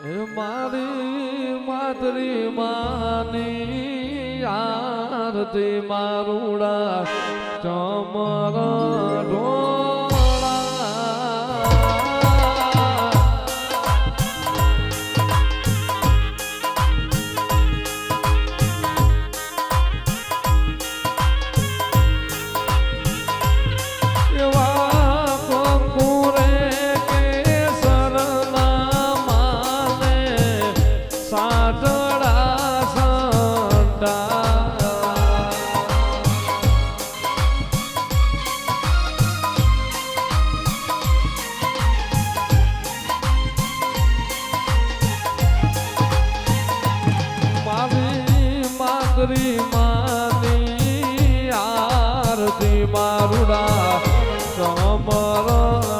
એ મારી માતરી માની આરતી મારુડા ચમરા નાગરી માની આરતી મારુડા સમરા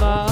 love.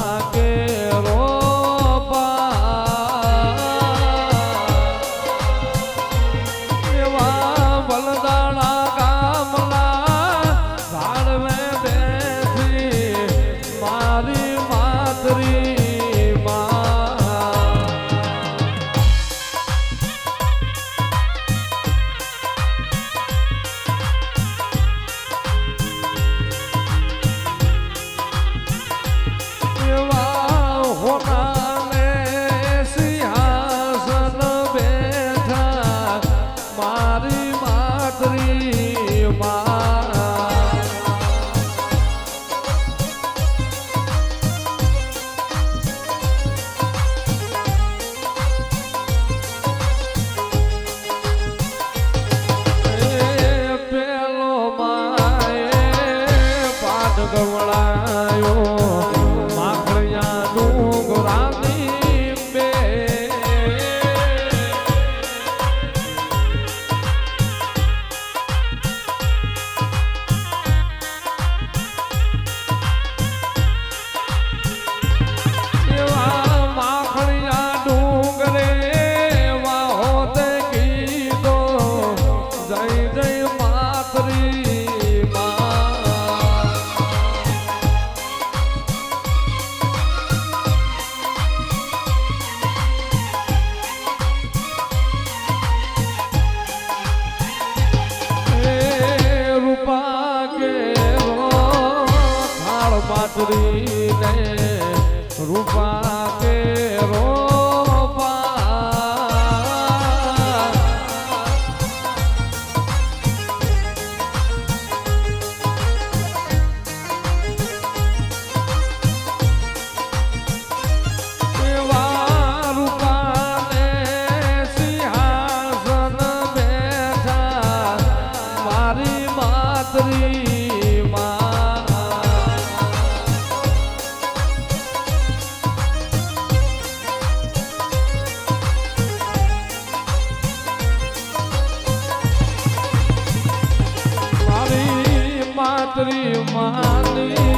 પાતરીને રૂપા રાત્રિ માની